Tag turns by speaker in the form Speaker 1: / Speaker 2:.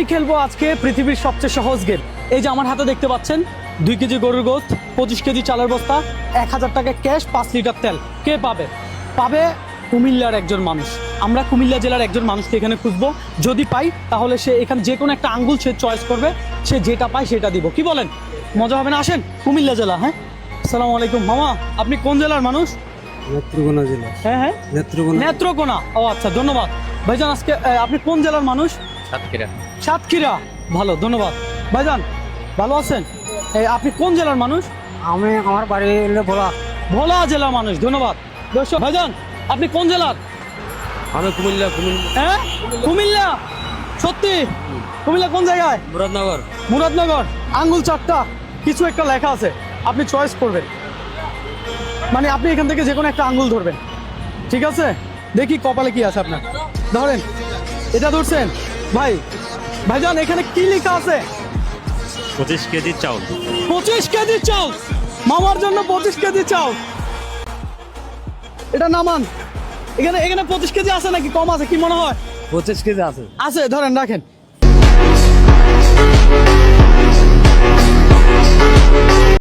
Speaker 1: খেলব আজকে? পৃথিবীর সবচেয়ে সহজ গেম। এই যে আমার হাতে দেখতে পাচ্ছেন, দুই কেজি গরুর গোস্ত, পঁচিশ কেজি চালের বস্তা, এক হাজার টাকা ক্যাশ, পাঁচ লিটার তেল। কে পাবে? পাবে কুমিল্লার একজন মানুষ। আমরা কুমিল্লা জেলার একজন মানুষকে এখানে খুঁজবো। যদি পাই, তাহলে সে এখানে যে কোনো একটা আঙ্গুল সে চয়েস করবে। সে যেটা পায় সেটা দিব। কি বলেন? মজা হবে না? আসেন, কুমিল্লা জেলা হ্যাঁ? আসসালামু আলাইকুম। মামা, আপনি কোন জেলার মানুষ?
Speaker 2: নেত্রকোনা জেলা।
Speaker 1: হ্যাঁ হ্যাঁ।
Speaker 2: নেত্রকোনা।
Speaker 1: নেত্রকোনা। ও আচ্ছা ধন্যবাদ। ভাইজান আজকে আপনি কোন জেলার মানুষ?
Speaker 3: সাতক্ষীরা।
Speaker 1: সাতক্ষীরা। ভালো ধন্যবাদ। ভাইজান ভালো আছেন? এই, আপনি কোন জেলার মানুষ?
Speaker 2: আমি আমার বাড়ি হলো ভোলা।
Speaker 1: ভোলা জেলার মানুষ ধন্যবাদ। দর্শক ভাইজান আপনি কোন জেলার?
Speaker 3: আমি কুমিল্লা কুমিল্লা।
Speaker 1: হ্যাঁ? কুমিল্লা? সত্যি? কুমিল্লা কোন জায়গায়?
Speaker 3: মুরাদনগর।
Speaker 1: মুরাদনগর। আঙ্গুল চারটা। কিছু একটা লেখা আছে। আপনি চয়েস করবেন। মানে আপনি এখান থেকে যে কোনো একটা আঙ্গুল ধরবেন। ঠিক আছে? দেখি কপালে কি আছে আপনার। ধরেন এটা ধরছেন। ভাই ভাই ভাইজান এখানে কি লেখা আছে?
Speaker 4: পঁচিশ কেজি চাউল।
Speaker 1: পঁচিশ কেজি চাল মামার জন্য পঁচিশ কেজি চাল এটা নামান। এখানে এখানে পঁচিশ কেজি আছে নাকি? কম আছে কি মনে হয়?
Speaker 2: পঁচিশ কেজি আছে।
Speaker 1: আছে ধরেন রাখেন।